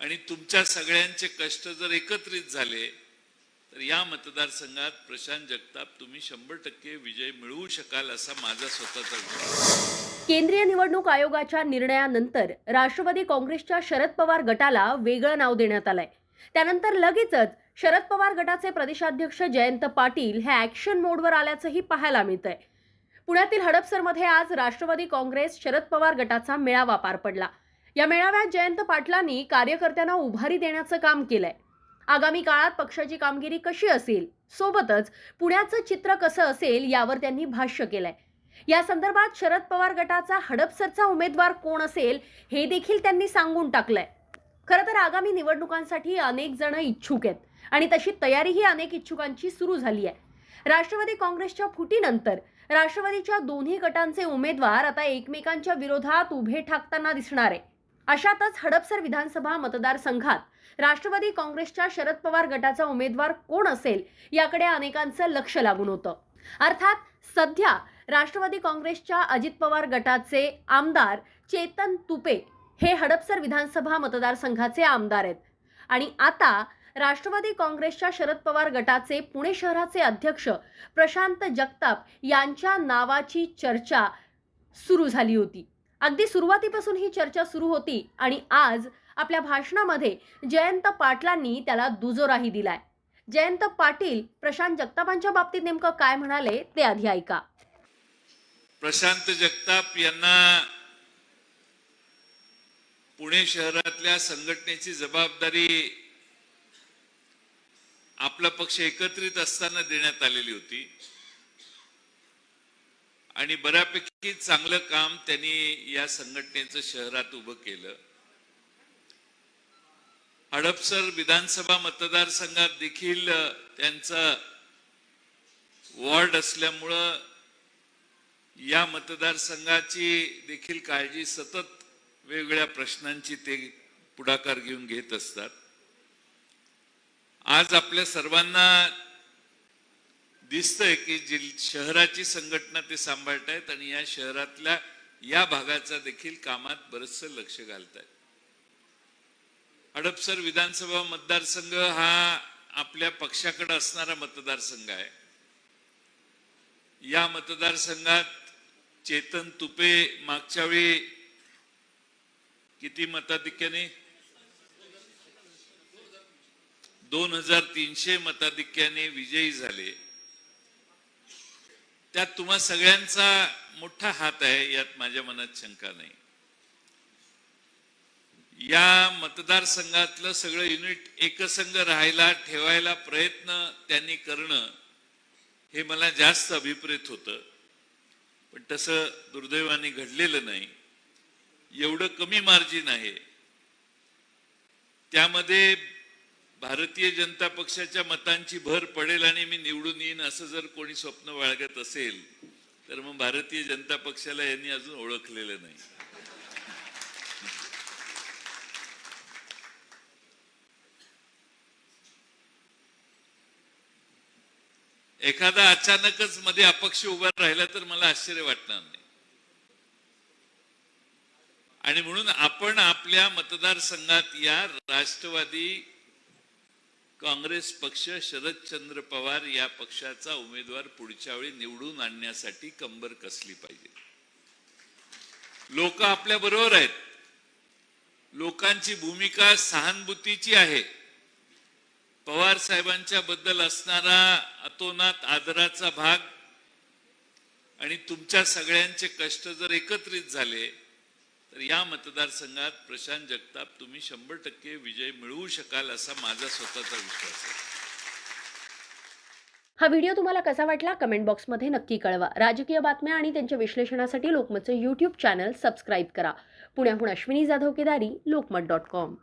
आणि तुमच्या सगळ्यांचे कष्ट जर एकत्रित झाले तर या मतदारसंघात प्रशांत जगताप तुम्ही शंभर टक्के विजय मिळवू शकाल असा माझा स्वतःचा केंद्रीय निवडणूक आयोगाच्या निर्णयानंतर राष्ट्रवादी काँग्रेसच्या शरद पवार गटाला वेगळं नाव देण्यात आलंय. त्यानंतर लगेचच शरद पवार गटाचे प्रदेशाध्यक्ष जयंत पाटील हे ऍक्शन मोडवर आल्याचंही पाहायला मिळतंय. पुण्यातील हडपसरमध्ये आज राष्ट्रवादी काँग्रेस शरद पवार गटाचा मेळावा पार पडला. या मेळाव्यात जयंत पाटलांनी कार्यकर्त्यांना उभारी देण्याचं काम केलंय. आगामी काळात पक्षाची कामगिरी कशी असेल सोबतच पुण्याचं चित्र कसं असेल यावर त्यांनी भाष्य केलंय. या संदर्भात शरद पवार गटाचा हडपसरचा उमेदवार कोण असेल हे देखील त्यांनी सांगून टाकलंय. खरं तर आगामी निवडणुकांसाठी अनेक जण इच्छुक आहेत आणि तशी तयारीही अनेक इच्छुकांची सुरू झाली आहे. राष्ट्रवादी काँग्रेसच्या फुटीनंतर राष्ट्रवादीच्या दोन्ही गटांचे उमेदवार आता एकमेकांच्या विरोधात उभे ठाकताना दिसणार आहे. अशातच हडपसर विधानसभा मतदारसंघात राष्ट्रवादी काँग्रेसच्या शरद पवार गटाचा उमेदवार कोण असेल याकडे अनेकांचं लक्ष लागून होतं. अर्थात सध्या राष्ट्रवादी काँग्रेसच्या अजित पवार गटाचे आमदार चेतन तुपे हे हडपसर विधानसभा मतदारसंघाचे आमदार आहेत. आणि आता राष्ट्रवादी काँग्रेसच्या शरद पवार गटाचे पुणे शहराचे अध्यक्ष प्रशांत जगताप यांच्या नावाची चर्चा सुरू झाली होती. अगदी सुरुवातीपासून ही चर्चा सुरू होती आणि आज आपल्या भाषणामध्ये जयंत पाटलांनी त्याला दुजोराही दिलाय. जयंत पाटील प्रशांत जगतापांच्या बाबतीत नेमकं काय म्हणाले ते आधी ऐका. प्रशांत जगताप यांना पुणे शहरातल्या संघटनेची जबाबदारी आपला पक्ष एकत्रित असताना देण्यात आलेली होती. आणि बऱ्यापैकी चांगलं काम त्यांनी या संघटनेचं शहरात उभं केलं. हडपसर विधानसभा मतदारसंघात देखील त्यांचा वॉर्ड असल्यामुळं या मतदारसंघाची देखील काळजी सतत वेगवेगळ्या प्रश्नांची ते पुढाकार घेऊन घेत असतात. आज आपल्या सर्वांना दिसतंय की जिल शहराची संघटना ते सांभाळतायत आणि या शहरातल्या या भागाचा देखील कामात बरचसं लक्ष घालतायत. हडपसर विधानसभा मतदारसंघ हा आपल्या पक्षाकडे असणारा मतदारसंघ आहे. या मतदारसंघात चेतन तुपे मागच्या वेळी किती मताधिक्याने? दोन हजार तीनशे मताधिक्याने विजयी झाले. त्यात तुम्हा सगळ्यांचा मोठा हात आहे यात माझ्या मनात शंका नाही. या मतदारसंघातलं सगळं युनिट एकसंघ राहायला ठेवायला प्रयत्न त्यांनी करणं हे मला जास्त अभिप्रेत होतं. पण तसं दुर्दैवाने घडलेलं नाही. एवढं कमी मार्जिन आहे. त्यामध्ये भारतीय जनता पक्षाच्या मतांची भर पडेल आणि मी निवडून येईन असं जर कोणी स्वप्न बाळगत असेल तर मग भारतीय जनता पक्षाला यांनी अजून ओळखलेलं नाही. एखादा अचानकच मध्ये अपक्ष उभा राहिला तर मला आश्चर्य वाटणार नाही. आणि म्हणून आपण आपल्या मतदारसंघात या राष्ट्रवादी काँग्रेस पक्ष शरदचंद्र पवार या पक्षाचा उमेदवार पुढच्या वेळी निवडून आणण्यासाठी कंबर कसली पाहिजे? लोक आपल्या बरोबर आहेत. लोकांची भूमिका सहानुभूतीची आहे. पवार साहेबांच्या बद्दल असणारा अतोनात आदराचा भाग आणि तुमच्या सगळ्यांचे कष्ट जर एकत्रित झाले तर या मतदारसंघात प्रशांत जगताप तुम्ही शंभर टक्के विजय मिळवू शकाल असा माझा स्वतःचा विश्वास आहे. हा व्हिडिओ तुम्हाला कसा वाटला कमेंट बॉक्समध्ये नक्की कळवा. राजकीय बातम्या आणि त्यांच्या विश्लेषणासाठी लोकमतचं यूट्यूब चॅनल सबस्क्राईब करा. पुण्याहून अश्विनी जाधव केदारी लोकमत डॉट कॉम.